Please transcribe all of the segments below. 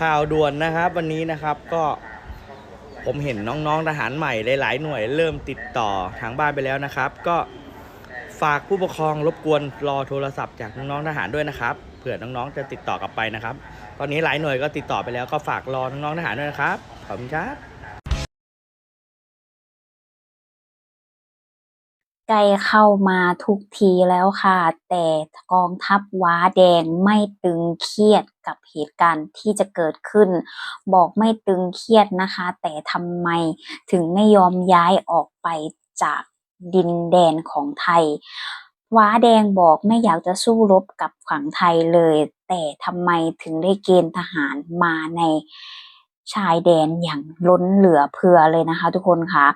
ข่าวด่วนนะครับวันนี้นะครับก็ผมเห็นน้องๆทหารใหม่หลายๆหน่วยเริ่มติดต่อทางบ้านไปแล้วนะครับ ก็ฝากผู้ปกครองรบกวนรอโทรศัพท์จากน้องๆทหารด้วยนะครับเผื่อน้องๆจะติดต่อกลับไปนะครับ ตอนนี้หลายหน่วยก็ติดต่อไปแล้วก็ฝากรอน้องๆทหารด้วยนะครับขอบคุณครับ ใกล้เข้ามาทุกทีแล้วค่ะ แต่กองทัพว้าแดงไม่ตึงเครียดกับเหตุการณ์ที่จะเกิดขึ้น บอกไม่ตึงเครียดนะคะ แต่ทำไมถึงไม่ยอมย้ายออกไปจากดินแดนของไทย ว้าแดงบอกไม่อยากจะสู้รบกับฝั่งไทยเลย แต่ทำไมถึงได้เกณฑ์ทหารมาใน ชายแดนอย่างล้นเหลือเพื่อเลยนะคะ ทุกคนคะ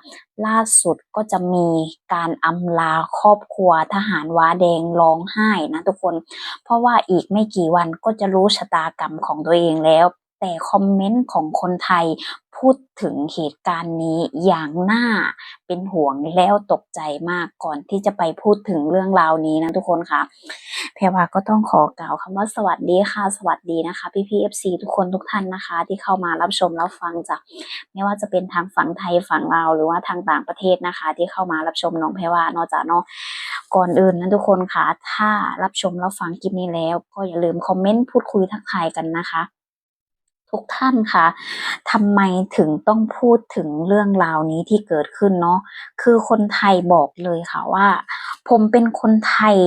ล่าสุดก็จะมีการอำลาครอบครัวทหารว้าแดงร้องไห้นะทุกคน เพราะว่าอีกไม่กี่วันก็จะรู้ชะตากรรมของตัวเองแล้ว แต่คอมเมนต์ของคนไทยพูดถึงเหตุการณ์นี้อย่างน่าเป็นห่วงแล้วตกใจมากก่อนที่จะไปพูดถึงเรื่องราวนี้นะทุกคนคะแพรวาก็ต้องขอกล่าวคำว่าสวัสดีค่ะ สวัสดีนะคะพี่พีเอฟซีทุกคนทุกท่านนะคะ ที่เข้ามารับชมรับฟังจากไม่ว่าจะเป็นทางฝั่งไทยฝั่งลาวหรือว่าทางต่างประเทศนะคะ ที่เข้ามารับชมน้องแพรว่านอกจากนาะก่อนอื่นนะทุกคนค่ะถ้ารับชมรับฟังคลิปนี้แล้ว ก็อย่าลืมคอมเมนต์พูดคุยทักทายกันนะคะ ทุกท่านคะทำไมถึงต้องพูดถึงเรื่องราวนี้ที่เกิดขึ้นเนาะคือคนไทยบอกเลยค่ะว่า ผมเป็นคนไทย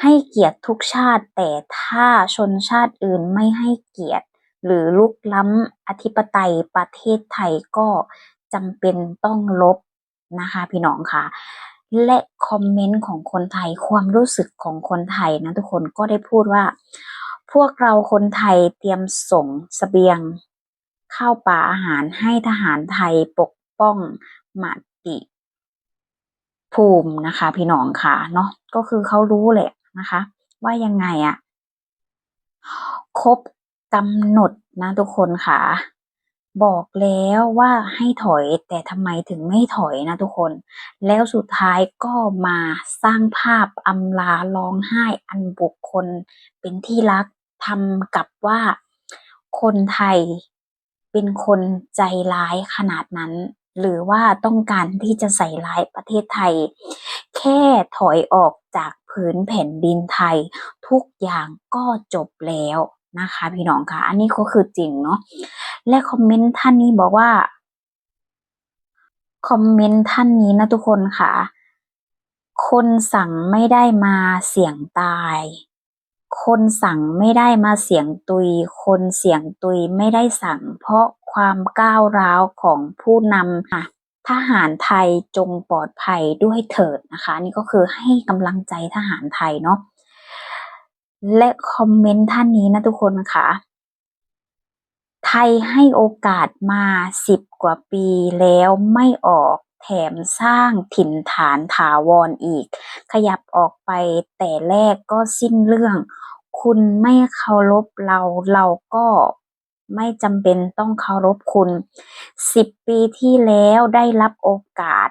ให้เกียรติทุกชาติ แต่ถ้าชนชาติอื่นไม่ให้เกียรติ หรือลุกล้ำอธิปไตยประเทศไทยก็จำเป็นต้องลบนะคะ พี่น้องค่ะและคอมเมนต์ของคนไทยความรู้สึกของคนไทยนะทุกคนก็ได้พูดว่า พวกเราคนไทยเตรียมส่งเสบียงข้าวปลาอาหารให้ทหารไทยปกป้องมาติภูมินะคะ พี่น้องค่ะเนาะก็คือเขารู้แหละนะคะ ว่ายังไงอะครบกำหนดนะทุกคนค่ะ บอกแล้วว่าให้ถอยแต่ทำไมถึงไม่ถอยนะทุกคน แล้วสุดท้ายก็มาสร้างภาพอำลาร้องไห้อันบุคคลเป็นที่รัก ทำกับว่าคนไทยเป็นคนใจร้ายขนาดนั้น หรือว่าต้องการที่จะใส่ร้ายประเทศไทย แค่ถอยออกจากผืนแผ่นดินไทย ทุกอย่างก็จบแล้วนะคะพี่น้องคะอันนี้ก็คือจริงเนาะและคอมเมนต์ท่านนี้บอกว่าคอมเมนต์ท่านนี้นะทุกคนค่ะ คนสั่งไม่ได้มาเสี่ยงตาย คนสั่งไม่ได้มาเสียงตุย คนเสียงตุยไม่ได้สั่ง เพราะความก้าวร้าวของผู้นำค่ะทหารไทยจงปลอดภัยด้วยเถิดนะคะ นี่ก็คือให้กำลังใจทหารไทยเนาะและคอมเมนต์ท่านนี้นะทุกคนค่ะไทยให้โอกาสมาสิบกว่าปีแล้วไม่ออก แถมสร้างถิ่นฐานถาวรอีก ขยับออกไปแต่แรกก็สิ้นเรื่อง คุณไม่เคารพเราเราก็ไม่จำเป็นต้องเคารพคุณสิบปีที่แล้วได้รับโอกาส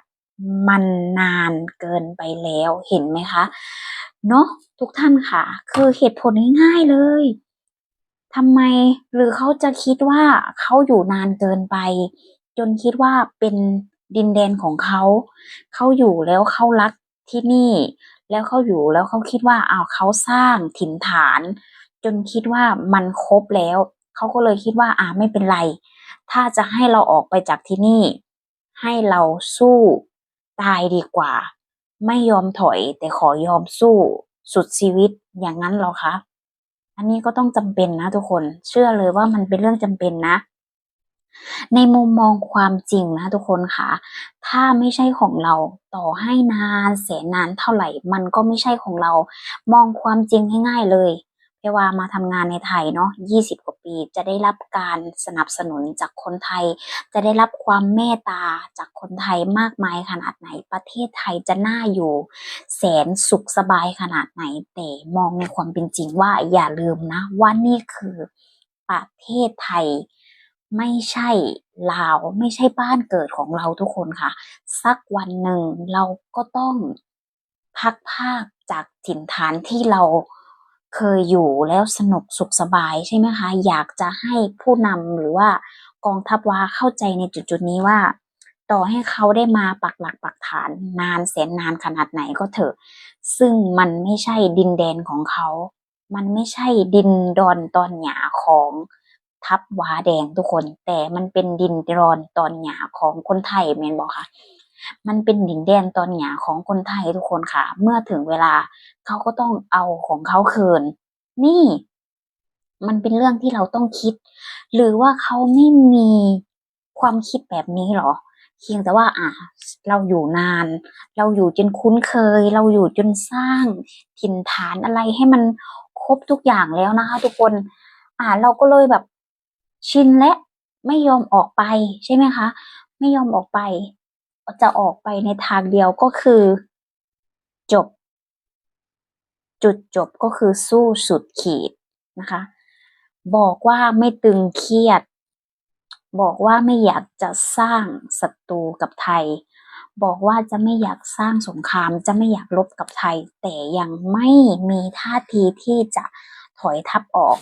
มันนานเกินไปแล้วเห็นไหมคะเนาะทุกท่านค่ะ คือเหตุผลง่ายๆเลยทำไมหรือเขาจะคิดว่าเขาอยู่นานเกินไป จนคิดว่าเป็น ดินแดนของเขา เขาอยู่แล้วเขารักที่นี่ แล้วเขาอยู่แล้วเขาคิดว่าอ้าวเขาสร้างถิ่นฐาน จนคิดว่ามันครบแล้ว เขาก็เลยคิดว่าอ่าไม่เป็นไร ถ้าจะให้เราออกไปจากที่นี่ ให้เราสู้ตายดีกว่า ไม่ยอมถอยแต่ขอยอมสู้สุดชีวิตอย่างนั้นหรอคะ อันนี้ก็ต้องจำเป็นนะทุกคน เชื่อเลยว่ามันเป็นเรื่องจำเป็นนะ ในมุมมองความจริงนะทุกคนค่ะ ถ้าไม่ใช่ของเราต่อให้นานแสนนานเท่าไหร่ มันก็ไม่ใช่ของเรา มองความจริงง่ายๆเลยเพว่ามาทำงานในไทยเนาะ 20 กว่าปี จะได้รับการสนับสนุนจากคนไทย จะได้รับความเมตตาจากคนไทยมากมายขนาดไหน ประเทศไทยจะน่าอยู่ แสนสุขสบายขนาดไหน แต่มองในความเป็นจริงว่าอย่าลืมนะว่านี่คือประเทศไทย ไม่ใช่ลาวไม่ใช่บ้านเกิดของเราทุกคนค่ะ สักวันหนึ่งเราก็ต้องพักภาคจากถิ่นฐานที่เราเคยอยู่แล้วสนุกสุขสบายใช่ไหมคะ อยากจะให้ผู้นำหรือว่ากองทัพวาเข้าใจในจุดจุดนี้ว่า ต่อให้เขาได้มาปักหลักปักฐานนานแสนนานขนาดไหนก็เถอะ ซึ่งมันไม่ใช่ดินแดนของเขา มันไม่ใช่ดินดอนตอนหยาของ ทัพวาแดงทุกคน แต่มันเป็นดินดอนตอนหยาของคนไทยเมนบอกค่ะ มันเป็นดินแดนตอนหยาของคนไทยทุกคนค่ะ เมื่อถึงเวลาเขาก็ต้องเอาของเขาคืน นี่ มันเป็นเรื่องที่เราต้องคิด หรือว่าเขาไม่มีความคิดแบบนี้หรอเพียงแต่ว่าอะเราอยู่นาน เราอยู่จนคุ้นเคย เราอยู่จนสร้างถิ่นฐานอะไรให้มันครบทุกอย่างแล้วนะคะ ทุกคน อ่าเราก็เลยแบบ ชินและไม่ยอมออกไปใช่ไหมคะ ไม่ยอมออกไป จะออกไปในทางเดียวก็คือ จบ จุดจบก็คือสู้สุดขีดนะคะ บอกว่าไม่ตึงเครียด บอกว่าไม่อยากจะสร้างศัตรูกับไทย บอกว่าจะไม่อยากสร้างสงคราม จะไม่อยากลบกับไทย แต่ยังไม่มีท่าทีที่จะถอยทับออก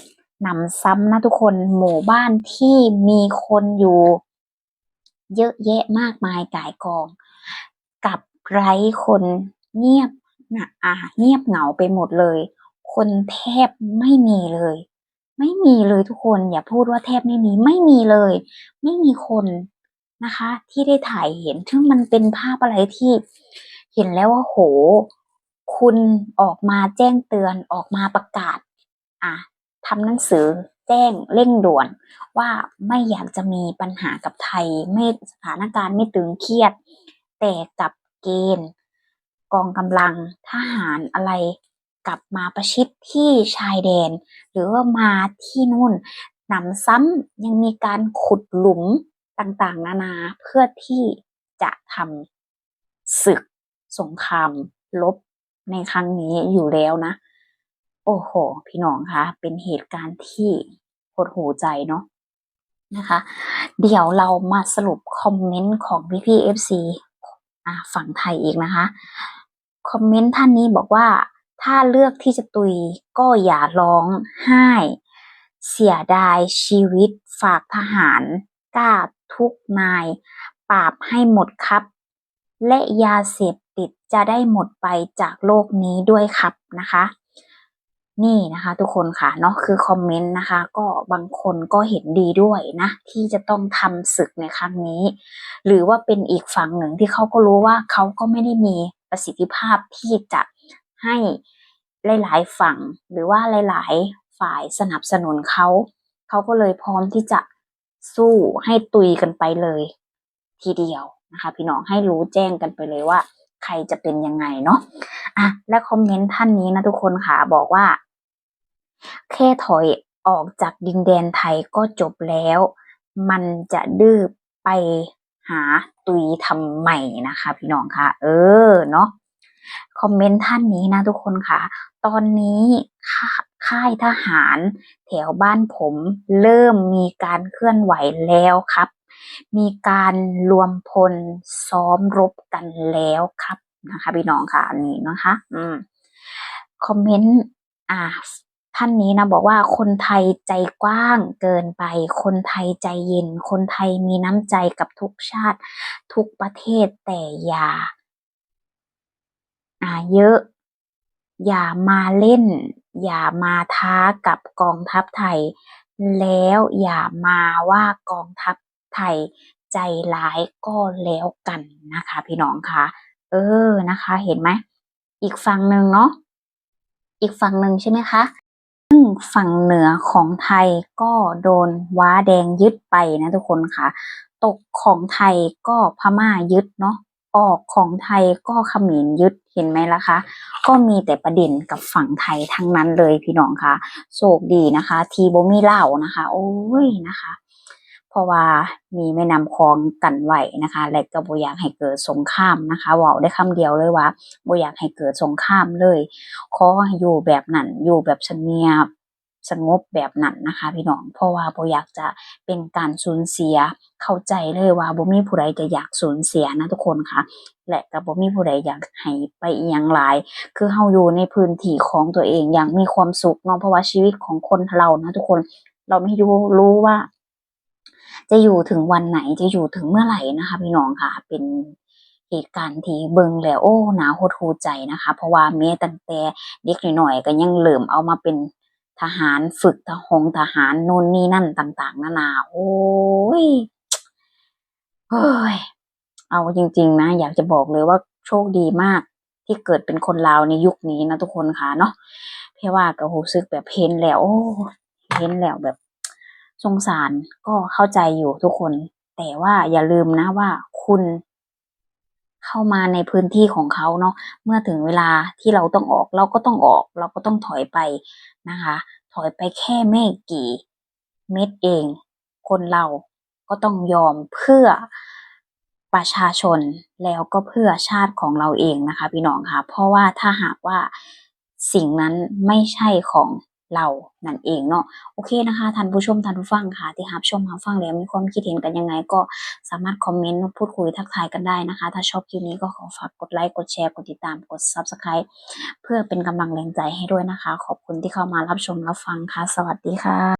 นำซ้ำนะทุกคนหมู่บ้านที่มีคนอยู่ เยอะแยะมากมายก่ายกอง กับไร้คนเงียบนะอะเงียบเหงาไปหมดเลย คนแทบไม่มีเลย ไม่มีเลยทุกคนอย่าพูดว่าแทบไม่มีไม่มีเลย ไม่มีคนนะคะ ที่ได้ถ่ายเห็นซึ่งมันเป็นภาพอะไรที่เห็นแล้วว่าโห คุณออกมาแจ้งเตือนออกมาประกาศ อะ ทำหนังสือแจ้งเร่งด่วน ว่าไม่อยากจะมีปัญหากับไทยไม่สถานการณ์ไม่ตึงเครียด แต่กับเกณฑ์ กองกำลังทหารอะไรกลับมาประชิดที่ชายแดน หรือว่ามาที่นู่นหนำซ้ำยังมีการขุดหลุมต่างๆ นานาเพื่อที่จะทำศึกสงครามลบในครั้งนี้อยู่แล้วนะ โอ้โห พี่น้องคะเป็นเหตุการณ์ที่หดหูใจเนาะนะคะ เดี๋ยวเรามาสรุปคอมเมนต์ของพี่พี่เอฟซีฝั่งไทยอีกนะคะ คอมเมนต์ท่านนี้บอกว่าถ้าเลือกที่จะตุยก็อย่าร้องไห้ เสียดายชีวิตฝากทหาร กล้าทุกนาย ปราบให้หมดครับ และยาเสพติดจะได้หมดไปจากโลกนี้ด้วยครับนะคะ นี่นะคะทุกคนค่ะเนาะคือคอมเมนต์นะคะ ก็บางคนก็เห็นดีด้วยนะ ที่จะต้องทำศึกในครั้งนี้ หรือว่าเป็นอีกฝั่งหนึ่งที่เขาก็รู้ว่าเขาก็ไม่ได้มีประสิทธิภาพที่จะให้หลาย ๆ ฝั่ง หรือว่าหลาย ๆ ฝ่ายสนับสนุนเขา เขาก็เลยพร้อมที่จะสู้ให้ตุยกันไปเลย ทีเดียวนะคะ พี่น้องให้รู้แจ้งกันไปเลยว่า ใครจะเป็นยังไงเนาะอะและคอมเมนต์ท่านนี้นะทุกคนค่ะบอกว่า แค่ถอยออกจากดินแดนไทยก็จบแล้ว มันจะดื้อไปหาตุยทำใหม่นะคะ พี่น้องค่ะเออเนาะคอมเมนต์ท่านนี้นะทุกคนค่ะ ตอนนี้ค่ายทหารแถวบ้านผมเริ่มมีการเคลื่อนไหวแล้วครับ มีการรวมพลซ้อมรบกันแล้วครับนะคะ พี่น้องค่ะอันนี้นะคะ อืมคอมเมนต์อ่า ท่านนี้นะบอกว่าคนไทยใจกว้างเกินไป คนไทยใจเย็น คนไทยมีน้ำใจกับทุกชาติ ทุกประเทศแต่อย่าอ่าเยอะ อย่ามาเล่น อย่ามาท้ากับกองทัพไทย แล้วอย่ามาว่ากองทัพไทยใจร้ายก็แล้วกันนะคะ พี่น้องคะเออนะคะ เห็นไหมอีกฝั่งหนึ่งเนาะอีกฝั่งหนึ่งใช่ไหมคะ ซึ่งฝั่งเหนือของไทยก็โดนว้าแดงยึดไปนะทุกคนค่ะ ตกของไทยก็พม่ายึดเนาะออกของไทยก็เขมรยึดเห็นไหมล่ะคะ ก็มีแต่ประเด็นกับฝั่งไทยทั้งนั้นเลยพี่น้องคะโชคดีนะคะ ทีโบมีเหล่านะคะ โอ้ยนะคะ เพราะว่ามีแม่น้ำคลองกันไหวนะคะ และก็บ่อยากให้เกิดสงครามนะคะว่าได้คำเดียวเลยว่าบ่อยากให้เกิดสงครามเลยขอให้อยู่แบบนั้นอยู่แบบเงียบสงบแบบนั้นนะคะ พี่น้อง เพราะว่าบอยากจะเป็นการสูญเสียเข้าใจเลยว่าบ่มีผู้ใดจะอยากสูญเสียนะทุกคนค่ะ และก็บ่มีผู้ใดอยากให้ไปอีหยังหลาย คือเฮาอยู่ในพื้นที่ของตัวเองอย่างมีความสุขเนาะเพราะว่าชีวิตของคนเรานะทุกคนเราไม่รู้รู้ว่า จะอยู่ถึงวันไหนจะอยู่ถึงเมื่อไหร่นะคะ พี่น้องค่ะ เป็นเหตุการณ์ที่เบิ่งแล้วโอ้หนาหดหูใจนะคะ เพราะว่าแม้ตั้งแต่เด็กหน้อยๆก็ยังเริ่มเอามาเป็นทหารฝึกทหงทหารโน่นนี่นั่นต่าง ๆนานาโอ้ยเฮ้ยเอาจริง ๆ นะ อยากจะบอกเลยว่าโชคดีมากที่เกิดเป็นคนลาวในยุคนี้นะทุกคนค่ะเนาะเพราะว่าก็รู้สึกแบบเห็นแล้ว โอ้เห็นแล้วแบบ สงสารก็เข้าใจอยู่ทุกคน แต่ว่าอย่าลืมนะว่าคุณเข้ามาในพื้นที่ของเขาเนาะเมื่อถึงเวลาที่เราต้องออก เราก็ต้องออก เราก็ต้องถอยไปนะคะ ถอยไปแค่ไม่กี่ เม็ดเอง คนเราก็ต้องยอมเพื่อประชาชนแล้วก็เพื่อชาติของเราเองนะคะ พี่น้องค่ะเพราะว่าถ้าหากว่าสิ่งนั้นไม่ใช่ของ เรานั่นเองเนาะโอเคนะคะท่านผู้ชมท่านผู้ฟังค่ะ ที่รับชมรับฟังแล้วมีความคิดเห็นกันยังไง ก็สามารถคอมเมนต์พูดคุยทักทายกันได้นะคะ ถ้าชอบคลิปนี้ก็ขอฝากกดไลค์กดแชร์กดติดตามกด subscribe เพื่อเป็นกำลังแรงใจให้ด้วยนะคะ ขอบคุณที่เข้ามารับชมรับฟังค่ะ สวัสดีค่ะ